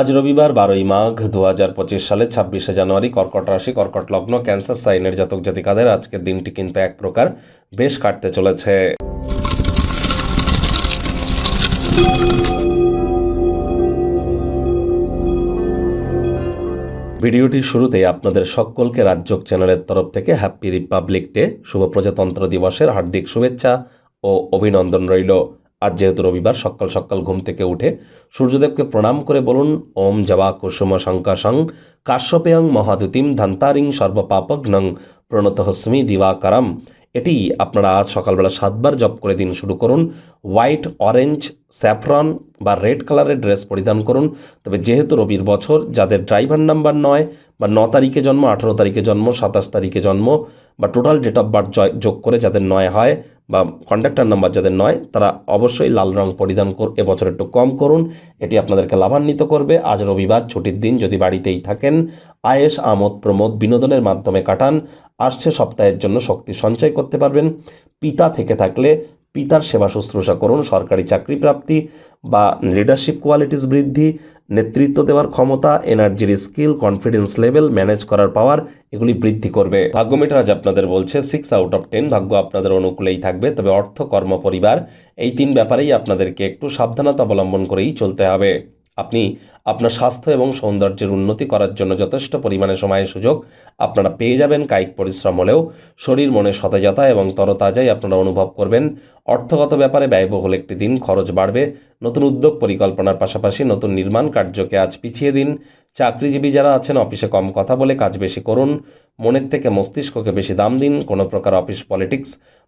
আজ রবিবার বারোই মাঘ দু হাজার পঁচিশ সালের ছাব্বিশে জানুয়ারি কর্কট রাশি, কর্কট লগ্ন, ক্যান্সার, সাইনের জাতক জাতিকাদের আজকের দিনটি কিন্তু এক প্রকার বেশ কাটতে চলেছে। ভিডিওটির শুরুতে আপনাদের সকলকে রাজ্যক চ্যানেলের তরফ থেকে হ্যাপি রিপাবলিক ডে, শুভ প্রজাতন্ত্র দিবসের হার্দিক শুভেচ্ছা ও অভিনন্দন রইল। আজ যেহেতু রবিবার, সকাল সকাল ঘুম থেকে উঠে সূর্যদেবকে প্রণাম করে বলুন, ওম জবা কুসুম শঙ্কাশং কাশ্যপেয়ং মহাদুতিম ধন্তারিং সর্বপাপঘ্নং প্রণত হস্মি দিবাকারাম। এটি আপনারা আজ সকালবেলা সাতবার জপ করে দিন শুরু করুন। হোয়াইট, অরেঞ্জ, স্যাফরন বা রেড কালারের ড্রেস পরিধান করুন। তবে যেহেতু রবির বছর, যাদের ড্রাইভার নাম্বার নয় বা ন তারিখে জন্ম, আঠেরো তারিখে জন্ম, সাতাশ তারিখে জন্ম বা টোটাল ডেট অফ বার্থ যোগ করে যাদের নয় হয় বা কন্ট্যাক্টার নাম্বার যাদের নয়, তারা অবশ্যই লাল রং পরিধান কর, এবছর একটু কম করুন। এটি আপনাদেরকে লাভান্বিত করবে। আজ রবিবার ছুটির দিন যদি বাড়িতেই থাকেন আয়েস আমোদ, প্রমোদ বিনোদনের মাধ্যমে কাটান। আসছে সপ্তাহের জন্য শক্তি সঞ্চয় করতে পারবেন। পিতা থেকে থাকলে পিতার সেবা শুশ্রূষা করুন, সরকারি চাকরি প্রাপ্তি বা লিডারশিপ কোয়ালিটিস বৃদ্ধি, নেতৃত্ব দেওয়ার ক্ষমতা এনার্জির স্কিল কনফিডেন্স লেভেল ম্যানেজ করার পাওয়ার এগুলি বৃদ্ধি করবে। ভাগ্য মিটার আজ আপনাদের বলছে সিক্স আউট অফ টেন ভাগ্য আপনাদের অনুকূলেই থাকবে, তবে অর্থ, কর্ম, পরিবার এই তিন ব্যাপারেই আপনাদেরকে একটু সাবধানতা অবলম্বন করেই চলতে হবে। আপনি আপনার স্বাস্থ্য এবং সৌন্দর্যের উন্নতি করার জন্য যথেষ্ট পরিমাণে সময় সুযোগ আপনারা পেয়ে যাবেন। কায়িক পরিশ্রম হলেও শরীর মনে সতেজতা এবং তরতাজাই আপনারা অনুভব করবেন। অর্থগত ব্যাপারে ব্যয়বহুল একটি দিন খরচ বাড়বে। নতুন উদ্যোগ পরিকল্পনার পাশাপাশি নতুন নির্মাণ কার্যকে আজ পিছিয়ে দিন। চাকরিজীবী যারা আছেন, অফিসে কম কথা বলে কাজ বেশি করুন। মনের থেকে মস্তিষ্ককে বেশি দাম দিন। কোনো প্রকার অফিস পলিটিক্স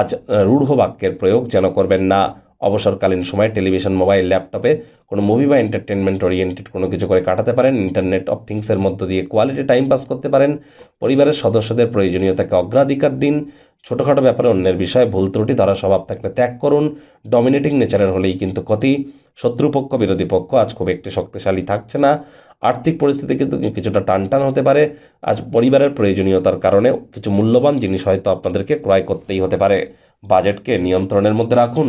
আজ রূঢ় বাক্যের প্রয়োগ যেন করবেন না। অবসরকালীন সময় টেলিভিশন, মোবাইল, ল্যাপটপে কোনো মুভি বা এন্টারটেনমেন্ট ওরিয়েন্টেড কোনো কিছু করে কাটাতে পারেন। ইন্টারনেট অফ থিংসের মধ্য দিয়ে কোয়ালিটি টাইম পাস করতে পারেন। পরিবারের সদস্যদের প্রয়োজনীয়তাকে অগ্রাধিকার দিন। ছোটোখাটো ব্যাপারে অন্যের বিষয়ে ভুল ত্রুটি, দ্বারা স্বভাব থাকলে ত্যাগ করুন। ডমিনেটিং নেচারের হলেই কিন্তু ক্ষতি। শত্রুপক্ষ, বিরোধী পক্ষ আজ খুব একটি শক্তিশালী থাকছে না। আর্থিক পরিস্থিতি কিন্তু কিছুটা টানটান হতে পারে। আজ পরিবারের প্রয়োজনীয়তার কারণে কিছু মূল্যবান জিনিস হয়তো আপনাদেরকে ক্রয় করতেই হতে পারে। বাজেটকে নিয়ন্ত্রণের মধ্যে রাখুন।